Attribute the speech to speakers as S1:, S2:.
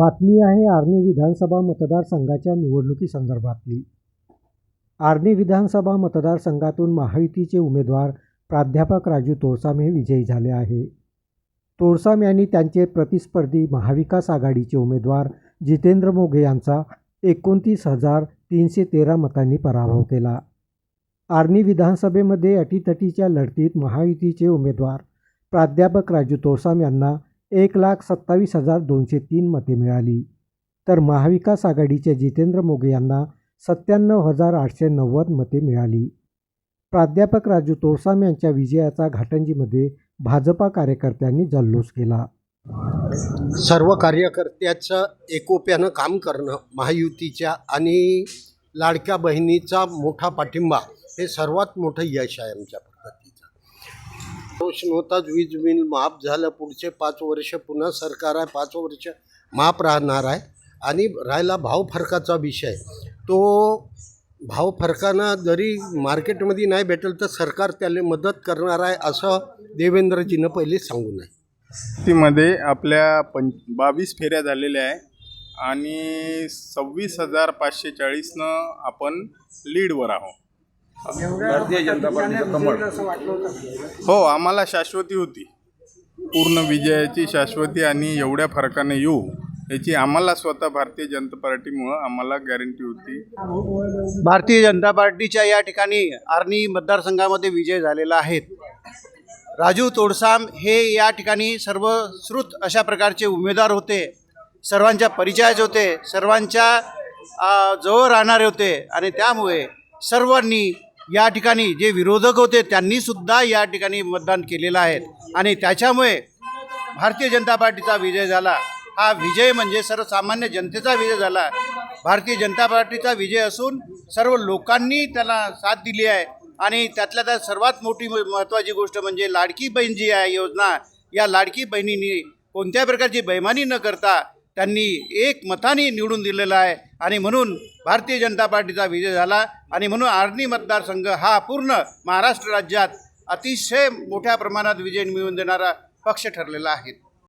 S1: बातमी आहे आर्णी विधानसभा मतदारसंघाच्या निवडणुकीसंदर्भातली आर्णी विधानसभा मतदारसंघातून महायुतीचे उमेदवार प्राध्यापक राजू तोळसाम हे विजयी झाले आहे. तोळसाम यांनी त्यांचे प्रतिस्पर्धी महाविकास आघाडीचे उमेदवार जितेंद्र मोघे यांचा एकोणतीस हजार तीनशे तेरा मतांनी पराभव केला. आर्णी विधानसभेमध्ये अटीतटीच्या लढतीत महायुतीचे उमेदवार प्राध्यापक राजू तोळसाम यांना एक लाख सत्तावीस हजार दोनशे तीन मते मिळाली. तर महाविकास आघाडीचे जितेंद्र मोगे यांना सत्त्याण्णव हजार आठशे नव्वद मते मिळाली. प्राध्यापक राजू तोळसाम यांच्या विजयाचा घाटंजीमध्ये भाजपा कार्यकर्त्यांनी जल्लोष केला.
S2: सर्व कार्यकर्त्याचं एकोप्यानं काम करणं महायुतीच्या आणि लाडक्या बहिणीचा मोठा पाठिंबा हे सर्वात मोठं यश आहे आमच्या पद्धतीचं होताच वीज बिल माफ झालं पुढचे पाच वर्ष पुन्हा सरकार आहे पाच वर्ष माफ राहणार आहे. आणि राहिला भाव फरकाचा विषय. तो भाव फरकानं जरी मार्केटमध्ये नाही भेटल तर सरकार त्याला मदत करणार आहे असं देवेंद्रजीनं पहिले सांगू नये
S3: मध्ये आपल्या पं बावीस फेऱ्या झालेल्या आहे. आणि सव्वीस हजार पाचशे चाळीसनं आपण लीडवर आहोत.
S4: भारतीय जनता पार्टीचं कमळ
S3: हो आम्हाला शाश्वती होती. पूर्ण विजयाची शाश्वती आणि एवढ्या फरकाने येऊ याची आम्हाला स्वतः भारतीय जनता पार्टीमुळं आम्हाला गॅरंटी होती.
S5: भारतीय जनता पार्टीच्या या ठिकाणी आर्णी मतदारसंघामध्ये विजय झालेला आहे. राजू तोडसाम हे या ठिकाणी सर्वश्रुत अशा प्रकारचे उमेदवार होते. सर्वांच्या परिचयाचे होते सर्वांच्या जवळ राहणारे होते आणि त्यामुळे सर्वांनी या ठिकाणी जे विरोधक होते त्यांनीसुद्धा या ठिकाणी मतदान केलेलं आहे. आणि त्याच्यामुळे भारतीय जनता पार्टीचा विजय झाला. हा विजय म्हणजे सर्वसामान्य जनतेचा विजय झाला. भारतीय जनता पार्टीचा विजय असून सर्व लोकांनी त्याला साथ दिली आहे. आणि त्यातल्या त्यात सर्वात मोठी म- महत्त्वाची गोष्ट म्हणजे लाडकी बहीण जी आहे योजना या लाडकी बहिणींनी कोणत्या प्रकारची बैमानी न करता त्यांनी एक मताने निवडून दिलेला आहे. आणि म्हणून भारतीय जनता पार्टीचा विजय झाला. आणि म्हणून आर्णी मतदारसंघ हा पूर्ण महाराष्ट्र राज्यात अतिशय मोठ्या प्रमाणात विजय मिळवून देणारा पक्ष ठरलेला आहे.